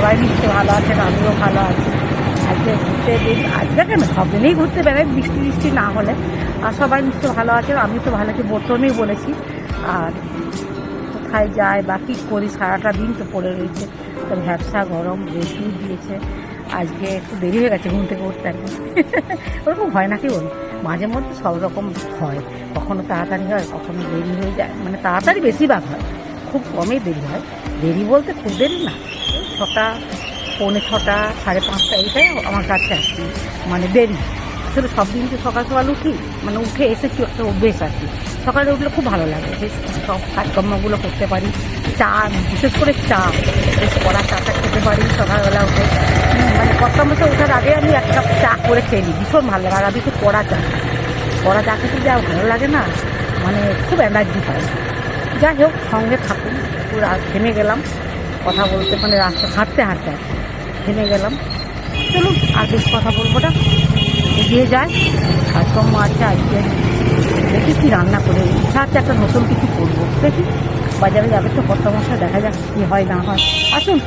সবাই নিশ্চয়ই ভালো আছেন, আমিও ভালো আছি। আজকে ঘুরতে আজকে কেন? সব দিনেই ঘুরতে বেরোয় বৃষ্টি বৃষ্টি না হলে। আর সবাই নিশ্চয়ই ভালো আছে আমি তো ভালো আছি বোতমেই বলেছি। আর কোথায় যায় বা কী করি, সারাটা দিন তো পড়ে রয়েছে। তো ভ্যাবসা গরম বেশি দিয়েছে। আজকে একটু দেরি হয়ে গেছে ঘুম থেকে উঠতে একদম ওরকম হয় নাকি বলুন? মাঝে মধ্যে সব রকম হয়। কখনো তাড়াতাড়ি হয়, কখনো দেরি হয়ে যায়। মানে তাড়াতাড়ি বেশিরভাগ হয়। খুব কমই দেরি হয়। দেরি বলতে খুব দেরি না। ছটা, পৌনে ছটা, সাড়ে পাঁচটা এইটাই আমার কাছে আসছি মানে দেরি। আসলে সব দিন তো সকাল সকাল উঠি? মানে উঠে এসেছি একটা অভ্যেস আর কি। সকালে উঠলে খুব ভালো লাগে, বেশ সব কাজকর্মগুলো করতে পারি। চা, বিশেষ করে চা, বেশ কড়া চাটা খেতে পারি সকালবেলা উঠে। মানে কত মতো ওঠার আগে আমি এক কাপ চা করে খেয়ে নিই, ভীষণ ভালো লাগে। আর আমি একটু কড়া চা কড়া চা খেতে যা ভালো লাগে না মানে খুব এনার্জি পাই যাই হোক, সঙ্গে থাকুন একটু রা- থেমে গেলাম। কথা বলতে মানে রাস্তা হাঁটতে হাঁটতে থেমে গেলাম। চলুন, আর বেশ কথা বলব না। এগিয়ে যায় কাজকর্ম আছে আজকে। দেখি কি রান্না করে। ইচ্ছা আছে একটা নতুন কিছু করব। দেখি, বাজারে যাবে তো কত মশলা দেখা যাক কি হয় না হয়। আসুন।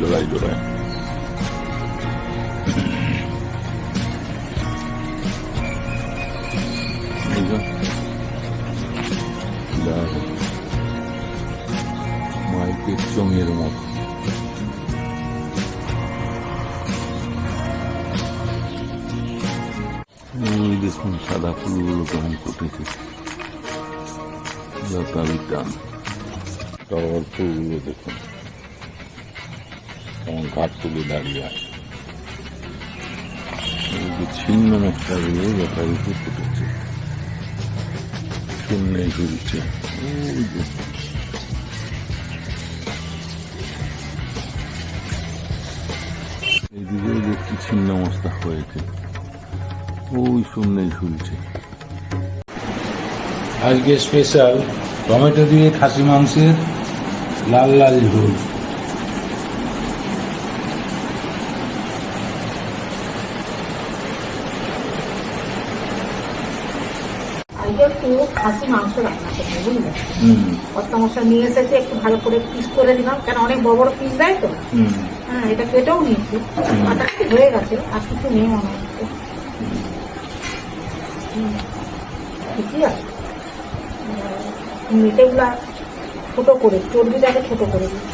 লড়াই দেখুন মতো ওই দেখুন সাদা ফুলগুলো কেমন ফুটেছে ফুলগুলো দেখুন কেমন ঘাট তুলে দাঁড়িয়ে আছে ছিন্ন ফুটেছে ঝুলছে যে ছিন্ন মশলা হয়েছে। ওই শূন্যে ঝুলছে আজকে স্পেশাল টমেটো দিয়ে খাসি মাংসের লাল লাল ঝোল। একটু খাসি মাংস রান্না করব বুঝলেন হুম। কত মশলা নিয়ে এসেছে একটু ভালো করে পিস করে দিলাম কেন অনেক বড় বড় পিস দেয় তো? হুম। হ্যাঁ এটা কেটেও নিয়েছি। আটা হয়ে গেছে আর কিছু নেই মনে হচ্ছে ঠিকই আছে। মেটেগুলা ছোট করে চর্বিটাকে ছোট করে দিই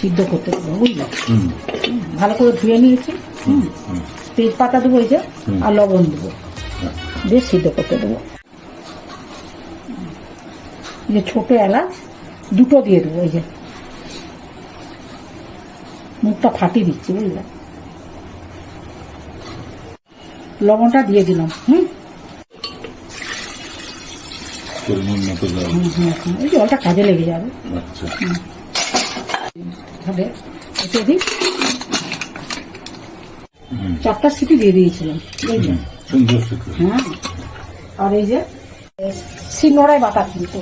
সিদ্ধ করতে দেবো বুঝলে? ভালো করে ধুয়ে নিয়েছি তেজপাতা দেবো এই যে আর লবণ দেবো। বেশ সিদ্ধ করতে দেবো। যে ছোট এলাচ দুটো দিয়ে দেবো এই যে। মুখটা ফাটিয়ে দিচ্ছি বুঝলে? লবণটা দিয়ে দিলাম হুম। ওই জলটা কাজে লেগে যাবে। আচ্ছা। তাহলে এতে দিই। চারটা সিটি দিয়ে দিয়েছিলাম হ্যাঁ। আর এই যে শিলনোড়ায় বাটা কিন্তু।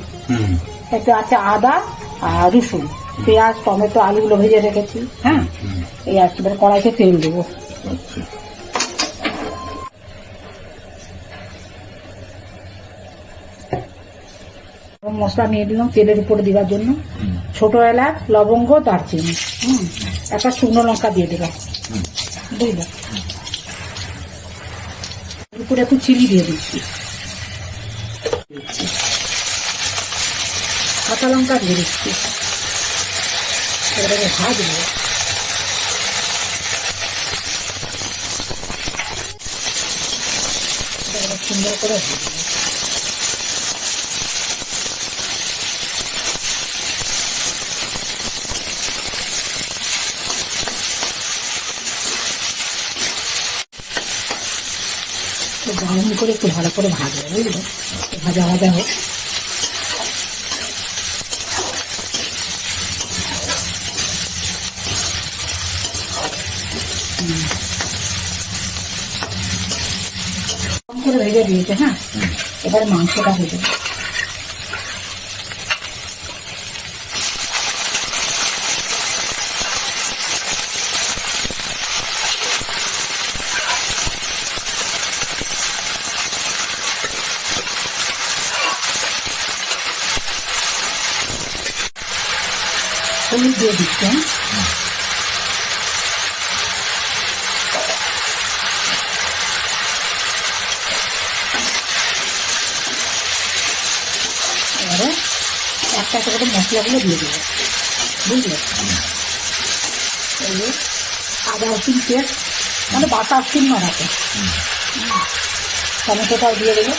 এতে আছে আদা আর রসুন। পেঁয়াজ টমেটো আলুগুলো ভেজে রেখেছি হ্যাঁ? এই আর কি, কড়াইতে তেল দেবো। আচ্ছা। মশলা নিয়ে দিলাম তেলের উপরে দেওয়ার জন্য। ছোট এলাচ লবঙ্গ দারচিনি হুম? একটা শুকনো লঙ্কা দিয়ে দিলাম হুম। বুঝলে? এর উপরে একটু চিনি দিয়ে দিচ্ছি। দিচ্ছি। কাঁচা লঙ্কা দিয়ে দিচ্ছি। এবারে ভাজবো। সুন্দর করে ব্রাউন করে একটু ভালো করে ভাজবো, বুঝলে? ভাজা ভাজা হোক করে ভেজে দিয়েছে হ্যাঁ এবার মাংসটা ভেজে দেবো। হলুদ দিয়ে দিচ্ছেন এবারে একটা করে মশলাগুলো দিয়ে দেবো। বুঝলে? এই যে আদা রসুন পেস্ট মানে বাটা রসুন মারাতে টমেটোটাও দিয়ে দেবো।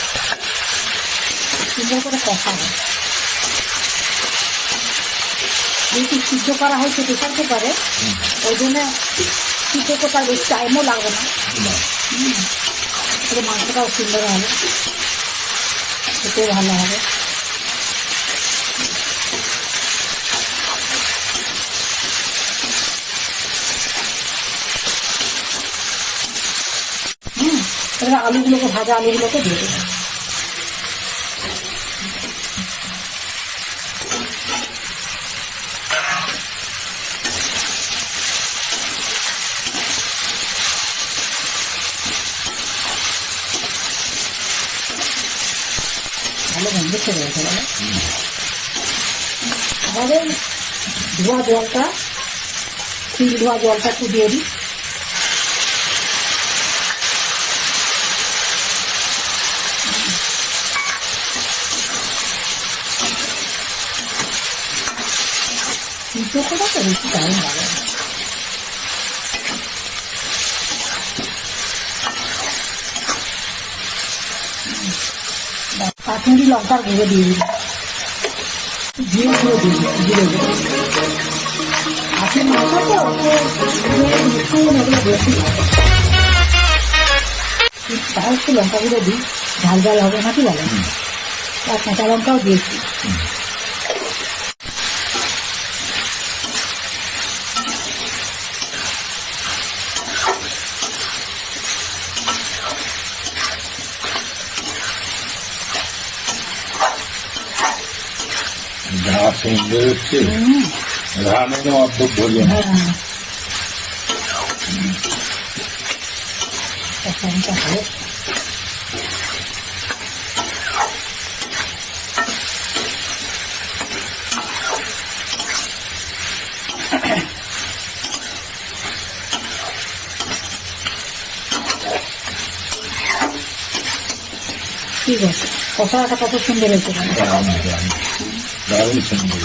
সুন্দর করে কষাবো যেহেতু সিদ্ধ করা হয়েছে প্রেশার কুকারে ওই জন্য সিদ্ধ কুকার বেশি টাইমও লাগবে না। হুম। মাংসটাও সুন্দর হবে। খেতেও ভালো হবে। এবার আলুগুলোকে ভাজা আলুগুলোকে দিয়ে দেবো ভালো ধোয়া জলটা, তিল ধোয়া জলটা একটু দিয়ে দিই। করা তো বেশি টাইম লাগে না কাশ্মীরি লঙ্কার গুঁড়ো দিয়ে দিই জিরে গুঁড়ো দিয়ে দিই জিরে গুঁড়ো আখের মাংস তো এগুলো বেশি তাও একটু লঙ্কা গুঁড়ো দিই ঝাল ঝাল হবে না কি বলে আর কাঁচা লঙ্কাও দিয়েছি যা সুন্দর হচ্ছে রানের অদ্ভুত ভোজন হ্যাঁ ঠিক আছে কষাটা কত সুন্দর হয়েছে। দারুণ সুন্দর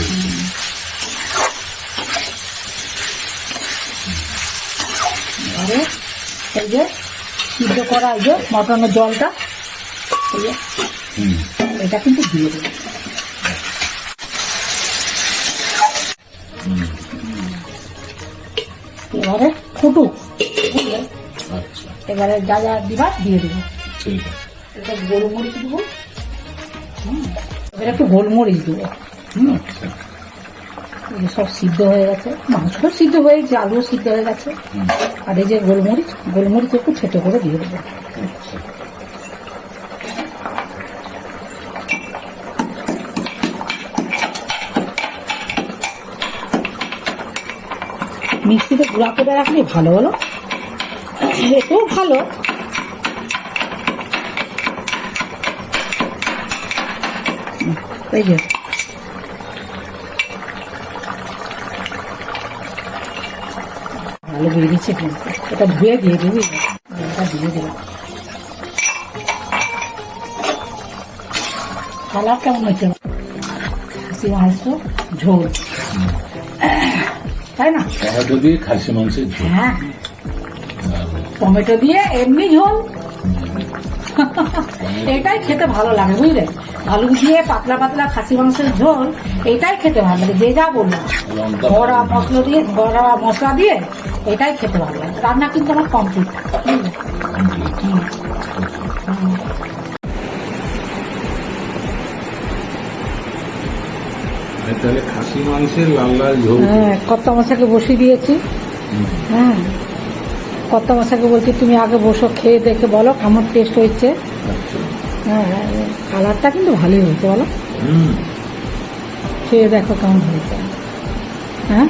এবারে এই যে সিদ্ধ করা এই যে মটনের জলটা এই যে এটা কিন্তু দিয়ে দেবো। এবারে ফুটুক আচ্ছা। এবারে যা যা দিবার দিয়ে দেবো। এটা গোলমরিচ দেবো। হুম, এবারে একটু গোলমরিচ দেবো। যে সব সিদ্ধ হয়ে গেছে। মাংসও সিদ্ধ হয়ে গেছে আলুও সিদ্ধ হয়ে গেছে। আর এই যে গোলমরিচ গোলমরিচ একটু ছেটে করে দিয়ে দেবো। আচ্ছা। মিক্সিতে গুঁড়া করে রাখলে ভালো হলো। এটাও ভালো। এই যে। কিন্তু এটা ধুয়ে দিয়ে দিবি এটা দিয়ে দিলাম কালার কেমন হয়েছে? খাসি মাংস ঝোল। তাই না? টমেটো দিয়ে খাসি মাংসের ঝোল। হ্যাঁ। টমেটো দিয়ে এমনি ঝোল। এটাই খেতে ভালো লাগে বুঝলে? আলু দিয়ে পাতলা পাতলা খাসি মাংসের ঝোল এটাই খেতে ভালো লাগে যে যা বলল লঙ্কা ঘরা মশলা দিয়ে ঘরা মশলা দিয়ে এটাই খেতে ভালো লাগে রান্না কিন্তু আমার কমপ্লিট হুম। তাহলে খাসি মাংসের লাল লাল ঝোল। হ্যাঁ কত্তা মশাকে বসিয়ে দিয়েছি। হ্যাঁ কত্তা মশাকে বলছি তুমি আগে বসো খেয়ে দেখে বলো কেমন টেস্ট হচ্ছে আচ্ছা। হ্যাঁ কালারটা কিন্তু ভালোই হয়েছে বলো। খেয়ে দেখো কেমন হয়েছে। হ্যাঁ?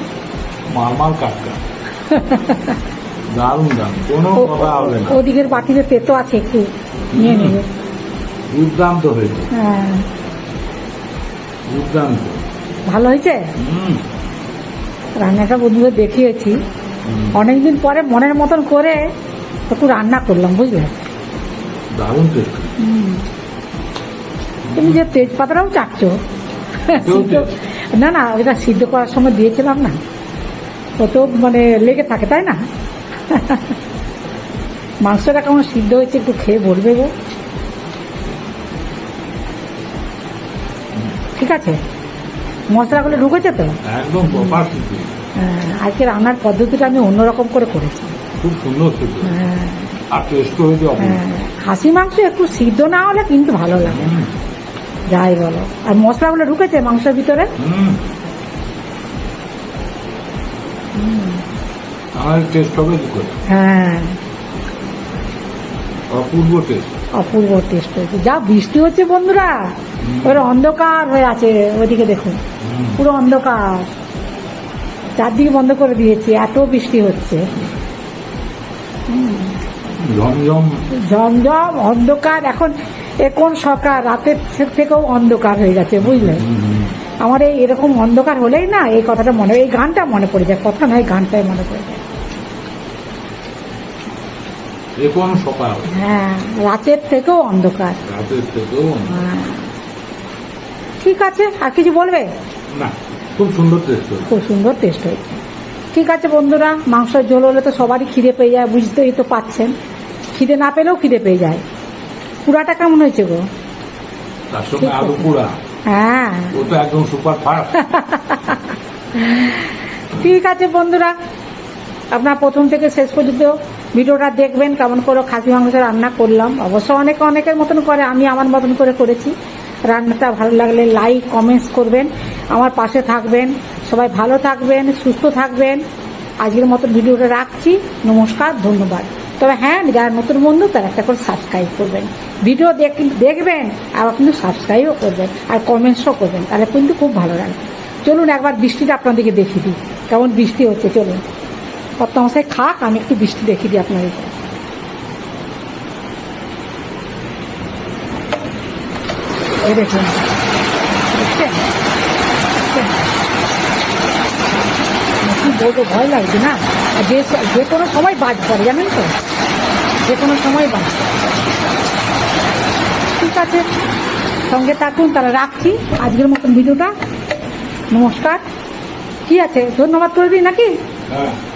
মারমার কাটকা দারুণ দারুণ কোনো কথা হবে না। ওদিকের বাটিতে তেতো আছে একটু। নিয়ে নেবে। দুর্দান্ত হয়েছে। হ্যাঁ। দুর্দান্ত। ভালো হয়েছে? রান্নাটা বন্ধুদের দেখিয়েছি। অনেকদিন পরে মনের মতন করে একটু রান্না করলাম বুঝলে? দারুণ টেস্ট। তুমি যে তেজপাতাটাও সিদ্ধ না না ওইটা সিদ্ধ করার সময় দিয়েছিলাম না। ও তো মানে লেগে থাকে তাই না? মাংসটা কেমন সিদ্ধ হয়েছে একটু খেয়ে বলবে গো। ঠিক আছে? মশলাগুলো ঢুকেছে তো? একদম হ্যাঁ, আজকে রান্নার পদ্ধতিটা আমি অন্যরকম করে করেছি। খুব সুন্দর হ্যাঁ, আর টেস্ট হয়েছে হ্যাঁ, খাসি মাংস একটু সিদ্ধ না হলে কিন্তু ভালো লাগে। যাই বলো। আর মশলাগুলো ঢুকেছে মাংসের ভিতরে? হুম। আমার টেস্ট হবে কি করে? হ্যাঁ। অপূর্ব টেস্ট অপূর্ব টেস্ট হয়েছে। যা বৃষ্টি হচ্ছে বন্ধুরা ওর অন্ধকার হয়ে আছে ওইদিকে দেখুন পুরো অন্ধকার। চারদিকে বন্ধ করে দিয়েছে এত বৃষ্টি হচ্ছে। ঝমঝম। অন্ধকার এখন এখন সকাল? রাতের থেকেও অন্ধকার হয়ে গেছে বুঝলে? আমার এই এরকম অন্ধকার হলেই না এই কথাটা মনে এই গানটা মনে পড়ে যায়। কথা নয় গানটাই মনে পড়ে যায়। এখন সকাল। হ্যাঁ রাতের থেকেও অন্ধকার। রাতের থেকেও হ্যাঁ। ঠিক আছে আর কিছু বলবে? না খুব সুন্দর টেস্ট খুব সুন্দর টেস্ট হয়েছে। ঠিক আছে বন্ধুরা মাংসের ঝোল হলে তো সবারই খিদে পেয়ে যায় বুঝতেই তো পাচ্ছেন। খিদে না পেলেও খিদে পেয়ে যায়। পুরাটা কেমন হয়েছে গো? তার সঙ্গে আলু পোড়া। হ্যাঁ। ওটা একদম সুপার ফাস্ট। ঠিক আছে বন্ধুরা আপনার প্রথম থেকে শেষ পর্যন্ত ভিডিওটা দেখবেন কেমন করে খাসি মাংস রান্না করলাম। অবশ্য অনেকে অনেকের মতন করে আমি আমার মতন করে করেছি। রান্নাটা ভালো লাগলে লাইক কমেন্টস করবেন। আমার পাশে থাকবেন। সবাই ভালো থাকবেন সুস্থ থাকবেন। আজকের মতো ভিডিওটা রাখছি। নমস্কার ধন্যবাদ। তবে হ্যাঁ যারা নতুন বন্ধু, তারা একটা করে সাবস্ক্রাইব করবেন। ভিডিও দেখ- দেখবেন, আবার কিন্তু সাবস্ক্রাইবও করবেন, আর কমেন্টসও করবেন। তাহলে কিন্তু খুব ভালো লাগবে চলুন একবার বৃষ্টিটা আপনাদেরকে দেখিয়ে দিই। কেমন বৃষ্টি হচ্ছে, চলুন। মশাই খাক, আমি একটু বৃষ্টি দেখিয়ে দিই আপনাদেরকে। দেখুন? কি ভয় লাগছে না? যে যে কোনো সময় বাজ পড়ে, জানেন তো? যে কোনো সময় বাজ ঠিক আছে, সঙ্গে থাকুন, তাহলে রাখছি। আজকের মতন ভিডিওটা। নমস্কার। কি আছে? ধন্যবাদ করবি নাকি? হ্যাঁ।